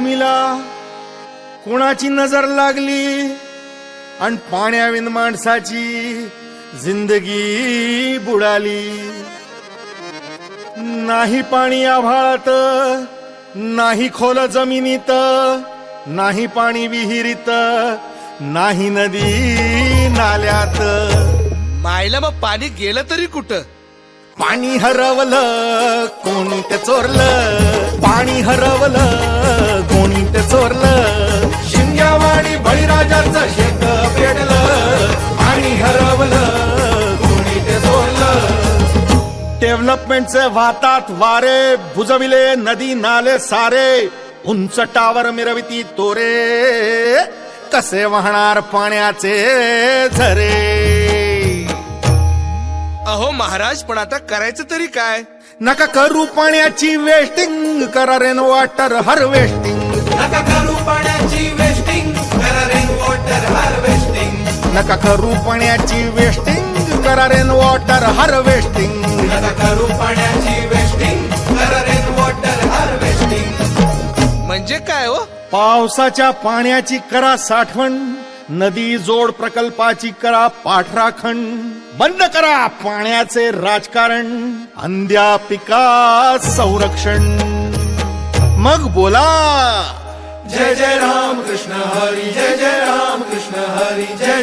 भूमीला कोणाची नजर लागली? आणि पाण्याविन माणसाची जिंदगी बुडाली. नाही पाणी आभाळात नाही खोल जमिनीत नाही पाणी विहिरीत नाही नदी नाल्यात. मायला मग पाणी गेलं तरी कुठं? पाणी हरवलं कोणी ते चोरलं. पाणी हरवलं डेव्हलपमेंटचे वाहतात वारे बुजविले नदी नाले सारे. उंच टावर मिरविती तोरे. कसे वाहणार पाण्याचे झरे? अहो महाराज पण आता करायचं तरी काय? नका करू पाण्याची वेस्टिंग करा रेन वॉटर हार्वेस्टिंग नका करू पाण्याची वेस्टिंग करा रेन वॉटर हार्वेस्टिंग नका करू पाण्याची वेस्टिंग करा रेन वॉटर हार्वेस्टिंग करू पाण्याची वेस्टिंग करा रेन वॉटर हार्वेस्टिंग म्हणजे काय हो? पावसाच्या पाण्याची करा साठवण नदी जोड प्रकल्पाची करा पाठराखण. बंद करा पाण्याचे राजकारण अंध्या पिका संरक्षण. मग बोला. जय जय राम कृष्ण हरी जय जय राम कृष्ण हरी जय जय राम कृष्ण हरी जय